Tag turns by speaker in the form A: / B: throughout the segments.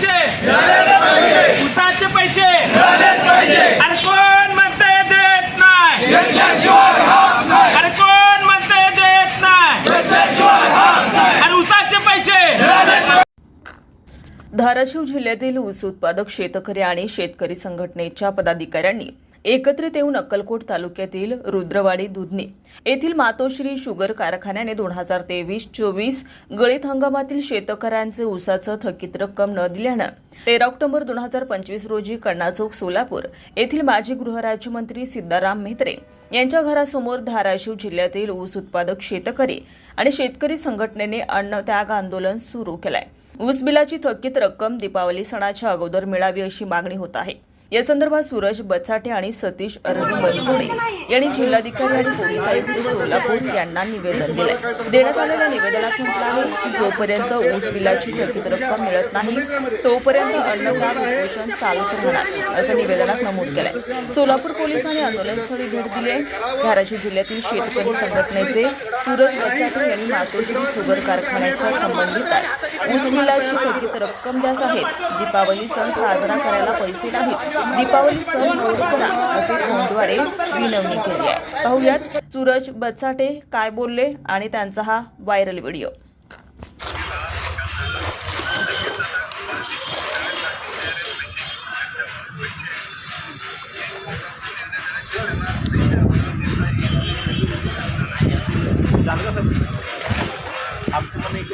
A: पैसे. उसाचे पैसे. अरे कोण म्हणते देत नाही? अरे कोण म्हणते देत नाही? अरे उसाचे पैसे.
B: धाराशिव जिल्ह्यातील ऊस उत्पादक शेतकरी आणि शेतकरी संघटनेच्या पदाधिकाऱ्यांनी एकत्रित येऊन अक्कलकोट तालुक्यातील रुद्रवाडी दुधने येथील मातोश्री शुगर कारखान्याने दोन हजार तेवीस चोवीस गळीत हंगामातील शेतकऱ्यांचे ऊसाचं थकीत रक्कम न दिल्यानं तेरा ऑक्टोबर दोन हजार पंचवीस रोजी कण्णाचौक सोलापूर येथील माजी गृहराज्यमंत्री सिद्धाराम म्हेत्रे यांच्या घरासमोर धाराशिव जिल्ह्यातील ऊस उत्पादक शेतकरी आणि शेतकरी संघटनेने अन्न त्याग आंदोलन सुरू केलंय. ऊस बिलाची थकीत रक्कम दीपावली सणाच्या अगोदर मिळावी अशी मागणी होत आहे. या संदर्भात सूरज बचाटे आणि सतीश अर्जुन बनसोडे यांनी जिल्हाधिकारी आणि पोलीस आयुक्त सोलापूर यांना निवेदन दिले देण्यात आलेल्या निवेदनात म्हटलं आहे की जोपर्यंत ऊस बिलाची थकीत रक्कम मिळत नाही तोपर्यंत अन्नदान उपोषण चालूच राहणार असं निवेदनात नमूद केलंय. सोलापूर पोलिसांनी आंदोलनस्थळी भेट दिली आहे धाराशिव जिल्ह्यातील शेतकरी संघटनेचे सूरज बचाटे यांनी मातोश्री सुगर कारखान्याच्या संबंधित ऊस बिलाची थकीत रक्कम द्यास आहेत दीपावली सण साजरा करायला पैसे नाहीत. दीपावली सण नोंद करा असे फोनद्वारे विनवणी केली आहे. पाहुयात सूरज बचाटे काय बोलले आणि त्यांचा हा व्हायरल व्हिडिओ.
C: झालं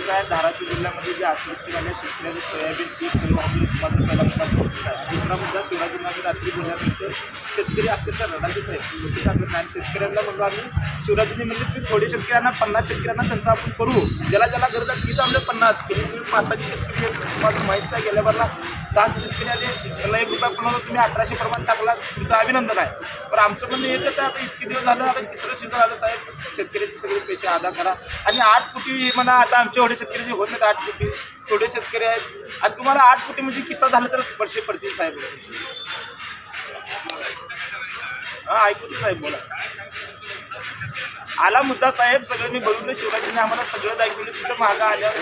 C: का आहे? धाराशिव जिल्ह्यामध्ये जे अतिवृष्टी झाल्या शेतकऱ्याचे सोयाबीन पीक सर्व आपलं उत्पादन पहिला मुद्दा आहे. दुसरा मुद्दा शिवराजीनगर रात्री बोलल्यानंतर शेतकरी अक्षरशः रडायचे साहेब. लोक सांगत नाही शेतकऱ्यांना म्हणलो आम्ही शिवराजींनी म्हणजे की थोडे शेतकऱ्यांना पन्नास शेतकऱ्यांना त्यांचा आपण करू. ज्याला ज्याला गरज आहे तीच आमच्या पन्नास. केली तुम्ही पाच शेतकरी तुम्हाला माहितीच आहे गेल्या बारला सात शेतकरी आले. त्याला एक रुपया पुन्हा तुम्ही अठराशे प्रमाण टाकला. तुमचं अभिनंदन आहे. पण आमचं म्हणणं एकच आहे आता इतके दिवस झालं आता तिसरं सीझन आलं साहेब. शेतकऱ्याचे सगळे पैसे अदा करा. आणि आठ कोटी म्हणा आता आमच्या शेतकरी जे होत नाहीत आठ कोटी छोटे शेतकरी आहेत. आणि तुम्हाला आठ कोटी म्हणजे किस्सा झाला तर वर्षे पडतील साहेब. हा ऐकू ते साहेब बोला. आला मुद्दा साहेब सगळं मी बघितलं शिवराजीने आम्हाला सगळं ऐकवलं तुमच्या महागा आल्यावर